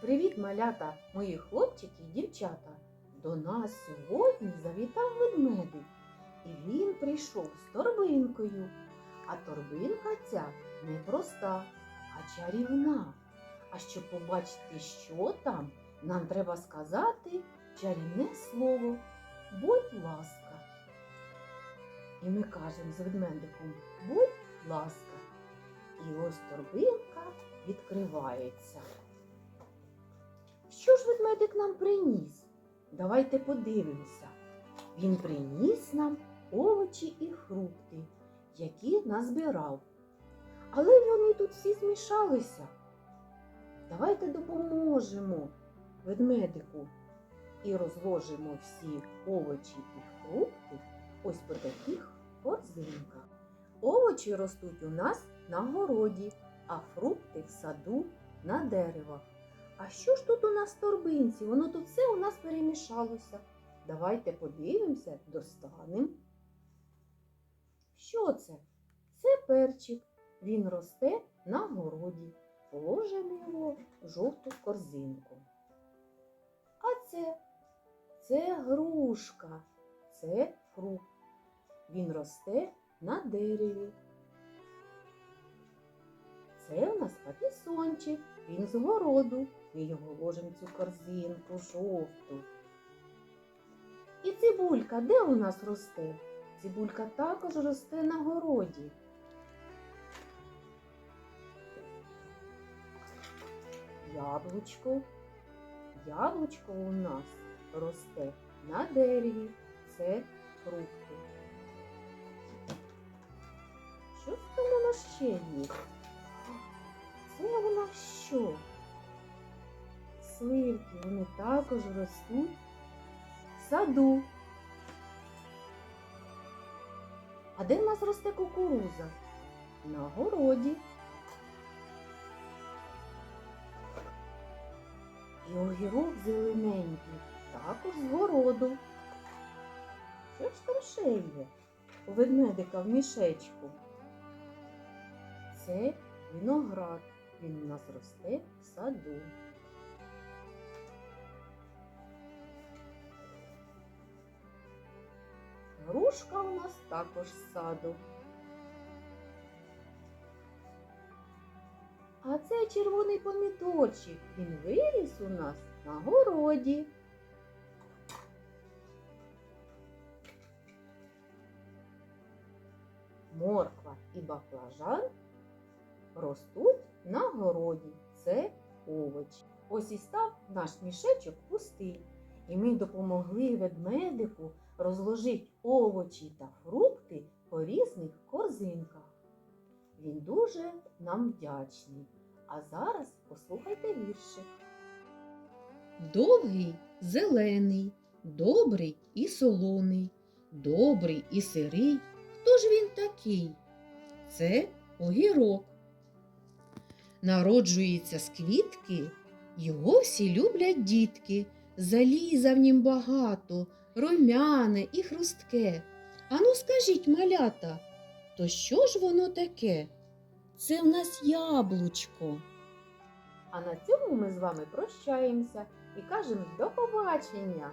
Привіт, малята, мої хлопчики і дівчата. До нас сьогодні завітав ведмедик, і він прийшов з торбинкою. А торбинка ця не проста, а чарівна. А щоб побачити, що там, нам треба сказати чарівне слово будь ласка. І ми кажемо з ведмедиком будь ласка. І ось торбинка відкривається. Що ж ведмедик нам приніс? Давайте подивимося. Він приніс нам овочі і фрукти, які назбирав. Але вони тут всі змішалися. Давайте допоможемо ведмедику і розложимо всі овочі і фрукти ось по таких корзинках. Овочі ростуть у нас на городі, а фрукти в саду на деревах. А що ж тут у нас в торбинці? Воно тут все у нас перемішалося. Давайте подивимося, достанемо. Що це? Це перчик. Він росте на городі. Положимо його в жовту корзинку. А це? Це грушка. Це фрукт. Він росте на дереві. Патісончик. Він з городу. Ми його ложимо цю корзинку жовту. І цибулька де у нас росте? Цибулька також росте на городі. Яблучко. Яблучко у нас росте на дереві. Це фрукти. Що ж там у нас ще є? Це нас що? Сливки, вони також ростуть в саду. А де в нас росте кукуруза? На городі. І огірок зелененький, також з городу. Що ж там ще є? У ведмедика в мішечку. Це виноград. Він у нас росте в саду. Грушка у нас також з саду. А це червоний помідорчик. Він виріс у нас на городі. Морква і баклажан ростуть на городі. Це овочі. Ось і став наш мішечок пустий. І ми допомогли ведмедику розложити овочі та фрукти по різних корзинках. Він дуже нам вдячний. А зараз послухайте віршик. Довгий зелений, добрий і солоний, добрий і сирий. Хто ж він такий? Це огірок. Народжується з квітки, його всі люблять дітки. Заліза в нім багато, румяне і хрустке. Ану, скажіть, малята, то що ж воно таке? Це в нас яблучко. А на цьому ми з вами прощаємося і кажемо до побачення!